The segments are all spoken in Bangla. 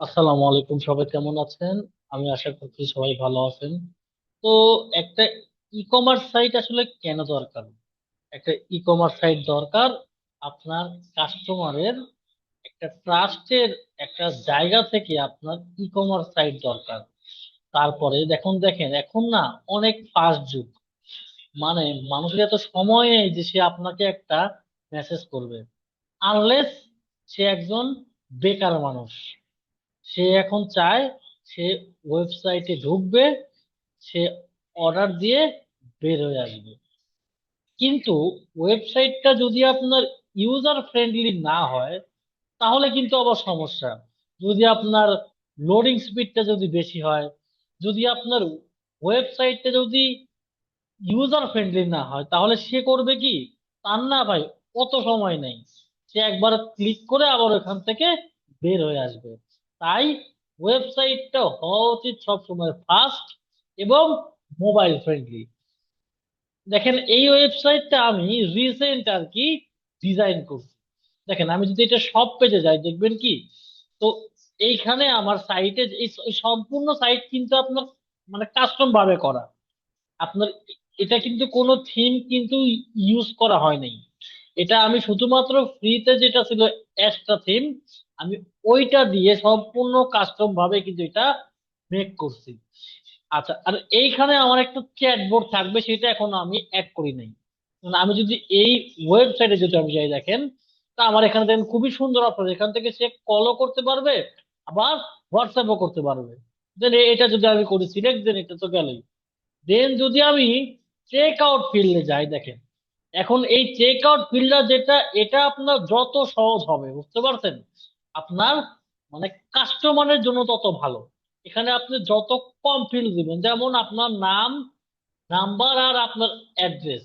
আসসালামু আলাইকুম, সবাই কেমন আছেন? আমি আশা করছি সবাই ভালো আছেন। তো একটা ই কমার্স সাইট আসলে কেন দরকার? একটা ই কমার্স সাইট দরকার, আপনার কাস্টমারের একটা ট্রাস্টের একটা জায়গা থেকে আপনার ই কমার্স সাইট দরকার। তারপরে দেখুন, দেখেন, এখন না অনেক ফাস্ট যুগ। মানে মানুষের এত সময় নেই যে সে আপনাকে একটা মেসেজ করবে। আনলেস সে একজন বেকার মানুষ। সে এখন চায় সে ওয়েবসাইটে ঢুকবে, সে অর্ডার দিয়ে বের হয়ে আসবে। কিন্তু ওয়েবসাইটটা যদি আপনার ইউজার ফ্রেন্ডলি না হয়, তাহলে কিন্তু আবার সমস্যা। যদি আপনার লোডিং স্পিডটা যদি বেশি হয়, যদি আপনার ওয়েবসাইটটা যদি ইউজার ফ্রেন্ডলি না হয়, তাহলে সে করবে কি? তার না ভাই, অত সময় নেই। সে একবার ক্লিক করে আবার ওখান থেকে বের হয়ে আসবে। তাই ওয়েবসাইটটা হওয়া উচিত সবসময় ফাস্ট এবং মোবাইল ফ্রেন্ডলি দেখেন, এই ওয়েবসাইটটা আমি রিসেন্ট আর কি ডিজাইন করছি। দেখেন, আমি যদি এটা সব পেজে যাই, দেখবেন কি? তো এইখানে আমার সাইটে এই সম্পূর্ণ সাইট কিন্তু আপনার মানে কাস্টম ভাবে করা। আপনার এটা কিন্তু কোনো থিম কিন্তু ইউজ করা হয় নাই। এটা আমি শুধুমাত্র ফ্রিতে যেটা ছিল এক্সট্রা থিম আমি ওইটা দিয়ে সম্পূর্ণ কাস্টম ভাবে কিন্তু এটা মেক করছি। আচ্ছা আর এইখানে আমার একটা চ্যাটবোর্ড থাকবে, সেটা এখন আমি অ্যাড করি নাই। মানে আমি যদি এই ওয়েবসাইটে যদি আমি যাই দেখেন, তা আমার এখানে দেখেন খুবই সুন্দর অপশন এখান থেকে সে কলও করতে পারবে, আবার হোয়াটসঅ্যাপও করতে পারবে। দেন এটা যদি আমি করি সিলেক্ট দেন এটা তো গেলই। দেন যদি আমি চেক আউট ফিল্ডে যাই দেখেন এখন এই চেক আউট ফিল্ডার যেটা, এটা আপনার যত সহজ হবে, বুঝতে পারছেন? আপনার মানে কাস্টমারের জন্য তত ভালো। এখানে আপনি যত কম ফিল্ড দিবেন, যেমন আপনার নাম নাম্বার আর আপনার অ্যাড্রেস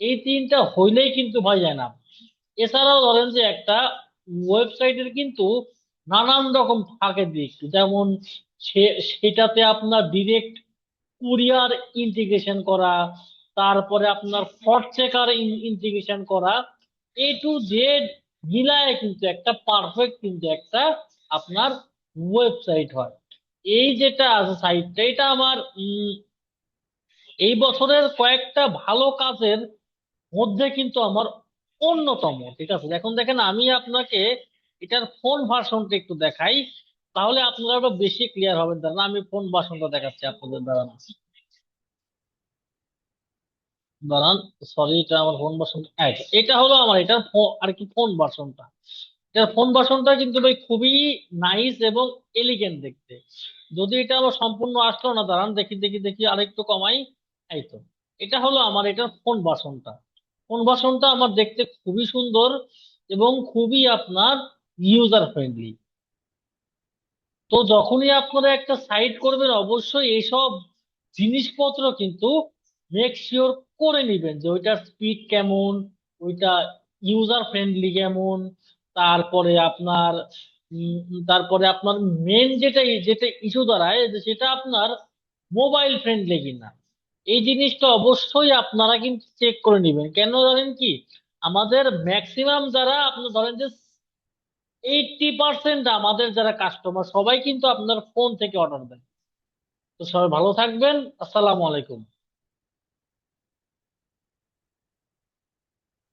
এই তিনটা হইলেই কিন্তু ভাই যায় না। এছাড়াও ধরেন যে একটা ওয়েবসাইটের কিন্তু নানান রকম থাকে দিক যেমন সেটাতে আপনার ডিরেক্ট কুরিয়ার ইন্টিগ্রেশন করা তারপরে আপনার ফট চেকার ইন্টিগ্রেশন করা। এ টু জেড মিলায় কিন্তু একটা পারফেক্ট কিন্তু একটা আপনার ওয়েবসাইট হয়। এই যেটা আছে সাইটটা এটা আমার এই বছরের কয়েকটা ভালো কাজের মধ্যে কিন্তু আমার অন্যতম। ঠিক আছে? এখন দেখেন আমি আপনাকে এটার ফোন ভার্সনটা একটু দেখাই, তাহলে আপনারা বেশি ক্লিয়ার হবেন। দাঁড়ান আমি ফোন ভার্সনটা দেখাচ্ছি আপনাদের দাঁড়ান দাঁড়ান সরি এটা আমার ফোন ভার্সনটা এটা হলো আমার এটার ফো- আর কি ফোন ভার্সনটা এটার ফোন ভার্সনটা কিন্তু ভাই খুবই নাইস এবং এলিগেন্ট দেখতে। যদি এটা আমার সম্পূর্ণ আসলো না, দাঁড়ান, দেখি দেখি দেখি আরেকটু কমাই, এই তো। এটা হলো আমার, এটার ফোন ভার্সনটা ফোন ভার্সনটা আমার দেখতে খুবই সুন্দর এবং খুবই আপনার ইউজার ফ্রেন্ডলি তো যখনই আপনারা একটা সাইট করবেন, অবশ্যই এইসব জিনিসপত্র কিন্তু মেক শিওর করে নিবেন যে ওইটার স্পিড কেমন, ওইটা ইউজার ফ্রেন্ডলি কেমন, তারপরে আপনার তারপরে আপনার মেন যেটা যেটা ইস্যু দাঁড়ায় যে সেটা আপনার মোবাইল ফ্রেন্ডলি কিনা। এই জিনিসটা অবশ্যই আপনারা কিন্তু চেক করে নিবেন। কেন জানেন কি? আমাদের ম্যাক্সিমাম যারা আপনি ধরেন যে এইটটি পার্সেন্ট আমাদের যারা কাস্টমার সবাই কিন্তু আপনার ফোন থেকে অর্ডার দেয়। তো সবাই ভালো থাকবেন। আসসালামু আলাইকুম।